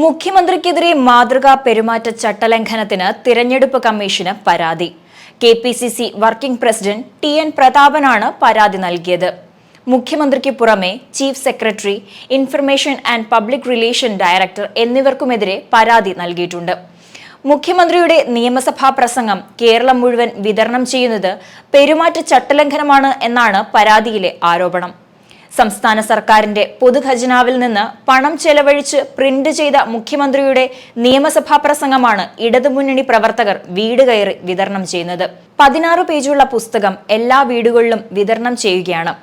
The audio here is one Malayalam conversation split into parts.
മുഖ്യമന്ത്രിക്കെതിരെ മാതൃകാ പെരുമാറ്റ ചട്ടലംഘനത്തിന് തിരഞ്ഞെടുപ്പ് കമ്മീഷന് പരാതി. K P C C working president T N പ്രതാപനാണ് പരാതി നൽകിയത്. മുഖ്യമന്ത്രിക്ക് പുറമെ chief secretary information and public relation director എന്നിവർക്കുമെതിരെ പരാതി നൽകിയിട്ടുണ്ട്. മുഖ്യമന്ത്രിയുടെ നിയമസഭാ പ്രസംഗം കേരളം മുഴുവൻ വിതരണം ചെയ്യുന്നത് പെരുമാറ്റ ചട്ടലംഘനമാണ് എന്നാണ് പരാതിയിലെ ആരോപണം. സംസ്ഥാന സർക്കാരിന്റെ പൊതുഖജനാവിൽ നിന്ന് പണം ചെലവഴിച്ച് പ്രിന്റ് ചെയ്ത മുഖ്യമന്ത്രിയുടെ നിയമസഭാ പ്രസംഗമാണ് ഇടതുമുന്നണി പ്രവർത്തകർ വീട് കയറി വിതരണം ചെയ്യുന്നത്. പതിനാറ് പേജുള്ള പുസ്തകം എല്ലാ വീടുകളിലും വിതരണം ചെയ്യുകയാണ്.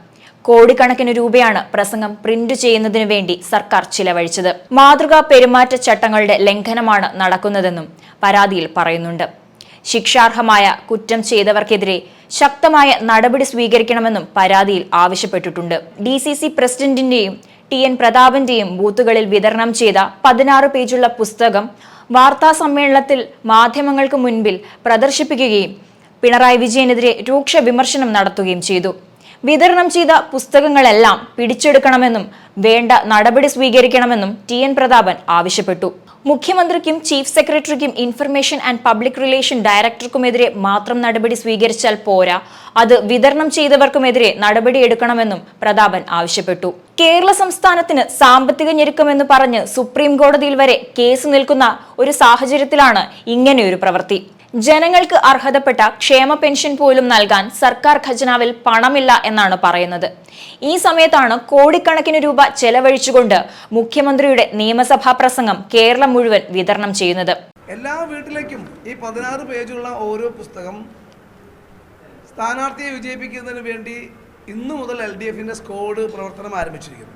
കോടിക്കണക്കിന് രൂപയാണ് പ്രസംഗം പ്രിന്റ് ചെയ്യുന്നതിനു വേണ്ടി സർക്കാർ ചിലവഴിച്ചത്. മാതൃകാ പെരുമാറ്റച്ചട്ടങ്ങളുടെ ലംഘനമാണ് നടക്കുന്നതെന്നും പരാതിയിൽ പറയുന്നുണ്ട്. ശിക്ഷാർഹമായ കുറ്റം ചെയ്തവർക്കെതിരെ ശക്തമായ നടപടി സ്വീകരിക്കണമെന്നും പരാതിയിൽ ആവശ്യപ്പെട്ടിട്ടുണ്ട്. ഡി സി സി പ്രസിഡന്റിന്റെയും ടി എൻ പ്രതാപന്റെയും ബൂത്തുകളിൽ വിതരണം ചെയ്ത പതിനാറ് പേജുള്ള പുസ്തകം വാർത്താ സമ്മേളനത്തിൽ മാധ്യമങ്ങൾക്ക് മുൻപിൽ പ്രദർശിപ്പിക്കുകയും പിണറായി വിജയനെതിരെ രൂക്ഷ വിമർശനം നടത്തുകയും ചെയ്തു. വിതരണം ചെയ്ത പുസ്തകങ്ങളെല്ലാം പിടിച്ചെടുക്കണമെന്നും വേണ്ട നടപടി സ്വീകരിക്കണമെന്നും ടി എൻ പ്രതാപൻ ആവശ്യപ്പെട്ടു. മുഖ്യമന്ത്രിക്കും ചീഫ് സെക്രട്ടറിക്കും ഇൻഫർമേഷൻ ആൻഡ് പബ്ലിക് റിലേഷൻ ഡയറക്ടർക്കുമെതിരെ മാത്രം നടപടി സ്വീകരിച്ചാൽ പോരാ. അത് വിതരണം ചെയ്തവർക്കുമെതിരെ നടപടിയെടുക്കണമെന്നും പ്രതാപൻ ആവശ്യപ്പെട്ടു. കേരള സംസ്ഥാനത്തിന് സാമ്പത്തിക ഞെരുക്കമെന്ന് പറഞ്ഞ് സുപ്രീം കോടതിയിൽ വരെ കേസ് നിൽക്കുന്ന ഒരു സാഹചര്യത്തിലാണ് ഇങ്ങനെയൊരു പ്രവൃത്തി. ജനങ്ങൾക്ക് അർഹതപ്പെട്ട ക്ഷേമ പെൻഷൻ പോലും നൽകാൻ സർക്കാർ ഖജനാവിൽ പണമില്ല എന്നാണ് പറയുന്നത്. ഈ സമയത്താണ് കോടിക്കണക്കിന് രൂപ ചെലവഴിച്ചുകൊണ്ട് മുഖ്യമന്ത്രിയുടെ നിയമസഭാ പ്രസംഗം കേരളം മുഴുവൻ വിതരണം ചെയ്യുന്നത്. എല്ലാ വീട്ടിലേക്കും ഈ പതിനാറ് പേജുള്ള ഓരോ പുസ്തകം സ്ഥാനാർത്ഥിയെ വിജയിപ്പിക്കുന്നതിന് വേണ്ടി ഇന്നു മുതൽ എൽ ഡി എഫിന്റെ സ്കോഡ് പ്രവർത്തനം ആരംഭിച്ചിരിക്കുന്നു.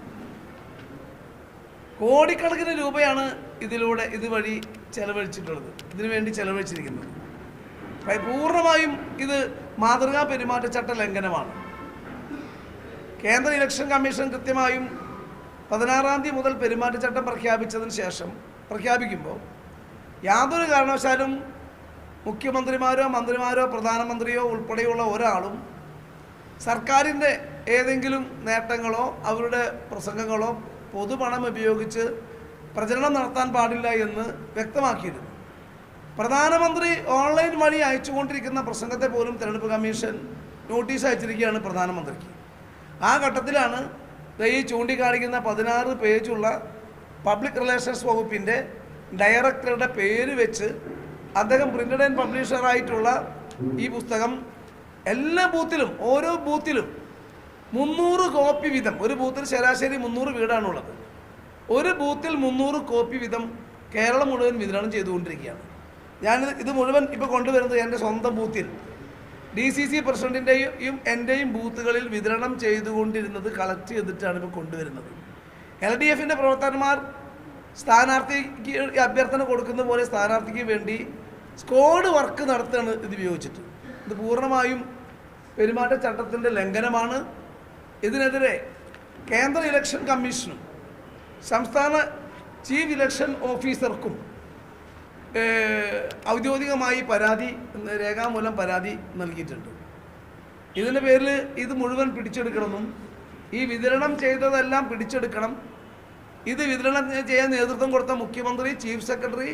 കോടിക്കണക്കിന് രൂപയാണ് ഇതിലൂടെ ഇതുവഴി ചെലവഴിച്ചിട്ടുള്ളത്. ഇതിനു വേണ്ടി ചെലവഴിച്ചിരിക്കുന്നത്. പൂർണമായും ഇത് മാതൃകാ പെരുമാറ്റച്ചട്ട ലംഘനമാണ്. കേന്ദ്ര ഇലക്ഷൻ കമ്മീഷൻ കൃത്യമായും പതിനാറാം തീയതി മുതൽ പെരുമാറ്റച്ചട്ടം പ്രഖ്യാപിച്ചതിന് ശേഷം പ്രഖ്യാപിക്കുമ്പോൾ യാതൊരു കാരണവശാലും മുഖ്യമന്ത്രിമാരോ മന്ത്രിമാരോ പ്രധാനമന്ത്രിയോ ഉൾപ്പെടെയുള്ള ഒരാളും സർക്കാരിന്റെ ഏതെങ്കിലും നേട്ടങ്ങളോ അവരുടെ പ്രസംഗങ്ങളോ പൊതുപണം ഉപയോഗിച്ച് പ്രചരണം നടത്താൻ പാടില്ല എന്ന് വ്യക്തമാക്കിയിരുന്നു. പ്രധാനമന്ത്രി ഓൺലൈൻ വഴി അയച്ചുകൊണ്ടിരിക്കുന്ന പ്രസംഗത്തെ പോലും തിരഞ്ഞെടുപ്പ് കമ്മീഷൻ നോട്ടീസ് അയച്ചിരിക്കുകയാണ് പ്രധാനമന്ത്രിക്ക്. ആ ഘട്ടത്തിലാണ് ഈ ചൂണ്ടിക്കാണിക്കുന്ന പതിനാറ് പേജുള്ള പബ്ലിക് റിലേഷൻസ് വകുപ്പിന്റെ ഡയറക്ടറുടെ പേര് വെച്ച് അദ്ദേഹം പ്രിന്റഡ് ആൻഡ് പബ്ലിഷറായിട്ടുള്ള ഈ പുസ്തകം എല്ലാ ബൂത്തിലും ഓരോ ബൂത്തിലും മുന്നൂറ് കോപ്പി വീതം ഒരു ബൂത്തിൽ ശരാശരി മുന്നൂറ് വീടാണുള്ളത്. ഒരു ബൂത്തിൽ മുന്നൂറ് കോപ്പി വീതം കേരളം മുഴുവൻ വിതരണം ചെയ്തുകൊണ്ടിരിക്കുകയാണ്. ഞാൻ ഇത് മുഴുവൻ ഇപ്പോൾ കൊണ്ടുവരുന്നത് എന്റെ സ്വന്തം ബൂത്തിൽ. ഡി സി സി പ്രസിഡന്റിന്റെയും എന്റെയും ബൂത്തുകളിൽ വിതരണം ചെയ്തുകൊണ്ടിരുന്നത് കളക്ട് ചെയ്തിട്ടാണ് ഇപ്പോൾ കൊണ്ടുവരുന്നത്. എൽ ഡി എഫിന്റെ പ്രവർത്തകന്മാർ സ്ഥാനാർത്ഥിക്ക് അഭ്യർത്ഥന കൊടുക്കുന്ന പോലെ സ്ഥാനാർത്ഥിക്ക് വേണ്ടി സ്കോഡ് വർക്ക് നടത്തുകയാണ് ഇത് ഉപയോഗിച്ചിട്ട്. ഇത് പൂർണമായും പെരുമാറ്റച്ചട്ടത്തിന്റെ ലംഘനമാണ്. ഇതിനെതിരെ കേന്ദ്ര ഇലക്ഷൻ കമ്മീഷനും സംസ്ഥാന ചീഫ് ഇലക്ഷൻ ഓഫീസർക്കും ഔദ്യോഗികമായി പരാതി രേഖാമൂലം പരാതി നൽകിയിട്ടുണ്ട്. ഇതിന്റെ പേരിൽ ഇത് മുഴുവൻ പിടിച്ചെടുക്കണമെന്നും ഈ വിതരണം ചെയ്തതെല്ലാം പിടിച്ചെടുക്കണം. ഇത് വിതരണം ചെയ്യാൻ നേതൃത്വം കൊടുത്ത മുഖ്യമന്ത്രി ചീഫ് സെക്രട്ടറി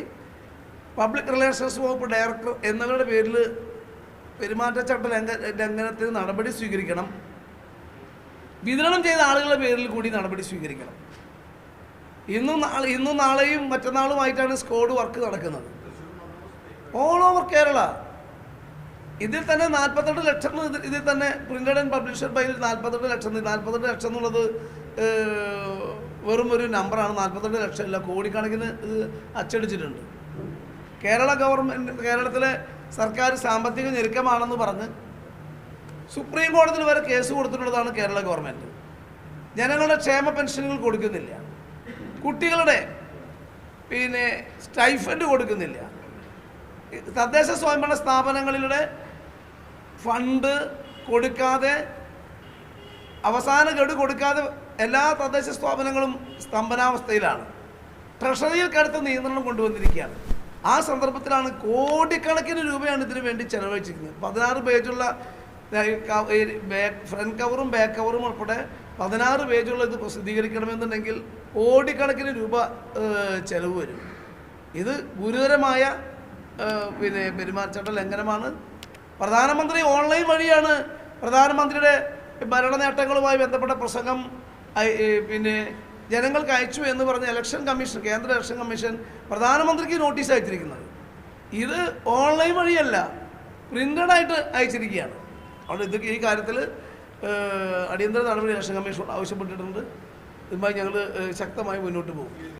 പബ്ലിക് റിലേഷൻസ് വകുപ്പ് ഡയറക്ടർ എന്നിവരുടെ പേരിൽ പെരുമാറ്റച്ചട്ട ലംഘ ലംഘനത്തിന് നടപടി സ്വീകരിക്കണം. വിതരണം ചെയ്ത ആളുകളുടെ പേരിൽ കൂടി നടപടി സ്വീകരിക്കണം. ഇന്നും നാളെ ഇന്നും നാളെയും മറ്റന്നാളുമായിട്ടാണ് സ്കോഡ് വർക്ക് നടക്കുന്നത്. ഓൾ ഓവർ കേരള ഇതിൽ തന്നെ നാൽപ്പത്തെട്ട് ലക്ഷം ഇതിൽ തന്നെ പ്രിന്റഡ് ആൻഡ് പബ്ലിഷഡ് ബൈ നാൽപ്പത്തെട്ട് ലക്ഷം. നാൽപ്പത്തെട്ട് ലക്ഷം എന്നുള്ളത് വെറും ഒരു നമ്പറാണ് നാൽപ്പത്തെട്ട് ലക്ഷം ഇല്ല കോടിക്കണക്കിന് ഇത് അച്ചടിച്ചിട്ടുണ്ട്. കേരള ഗവൺമെന്റ് കേരളത്തിലെ സർക്കാർ സാമ്പത്തിക ഞെരുക്കമാണെന്ന് പറഞ്ഞ് സുപ്രീം കോടതിയിൽ വരെ കേസ് കൊടുത്തിട്ടുള്ളതാണ് കേരള ഗവൺമെന്റ് ജനങ്ങളുടെ ക്ഷേമ പെൻഷനുകൾ കൊടുക്കുന്നില്ല. കുട്ടികളുടെ പിന്നെ സ്റ്റൈഫൻഡ് കൊടുക്കുന്നില്ല. തദ്ദേശ സ്വയംഭരണ സ്ഥാപനങ്ങളിലൂടെ ഫണ്ട് കൊടുക്കാതെ അവസാന ഗഡു കൊടുക്കാതെ എല്ലാ തദ്ദേശ സ്ഥാപനങ്ങളും സ്തംഭനാവസ്ഥയിലാണ്. ട്രഷറിയിൽ കടുത്ത നിയന്ത്രണം കൊണ്ടുവന്നിരിക്കുകയാണ്. ആ സന്ദർഭത്തിലാണ് കോടിക്കണക്കിന് രൂപയാണ് ഇതിനു വേണ്ടി ചെലവഴിച്ചിരിക്കുന്നത്. പതിനാറ് പേജുള്ള ഫ്രണ്ട് കവറും ബാക്ക് കവറും ഉൾപ്പെടെ പതിനാറ് പേജുള്ള ഇത് പ്രസിദ്ധീകരിക്കണമെന്നുണ്ടെങ്കിൽ കോടിക്കണക്കിന് രൂപ ചെലവ് വരും. ഇത് ഗുരുതരമായ പിന്നെ പെരുമാറ്റച്ചട്ട ലംഘനമാണ്. പ്രധാനമന്ത്രി ഓൺലൈൻ വഴിയാണ് പ്രധാനമന്ത്രിയുടെ ഭരണ നേട്ടങ്ങളുമായി ബന്ധപ്പെട്ട പ്രസംഗം പിന്നെ ജനങ്ങൾക്ക് അയച്ചു എന്ന് പറഞ്ഞ് ഇലക്ഷൻ കമ്മീഷൻ കേന്ദ്ര ഇലക്ഷൻ കമ്മീഷൻ പ്രധാനമന്ത്രിക്ക് നോട്ടീസ് അയച്ചിരിക്കുന്നത്. ഇത് ഓൺലൈൻ വഴിയല്ല പ്രിന്റഡായിട്ട് അയച്ചിരിക്കുകയാണ്. അതുകൊണ്ട് ഇത് ഈ കാര്യത്തിൽ അടിയന്തര നടപടി ഇലക്ഷൻ കമ്മീഷനോട് ആവശ്യപ്പെട്ടിട്ടുണ്ട്. ഇതുമായി ഞങ്ങൾ ശക്തമായി മുന്നോട്ട് പോകും.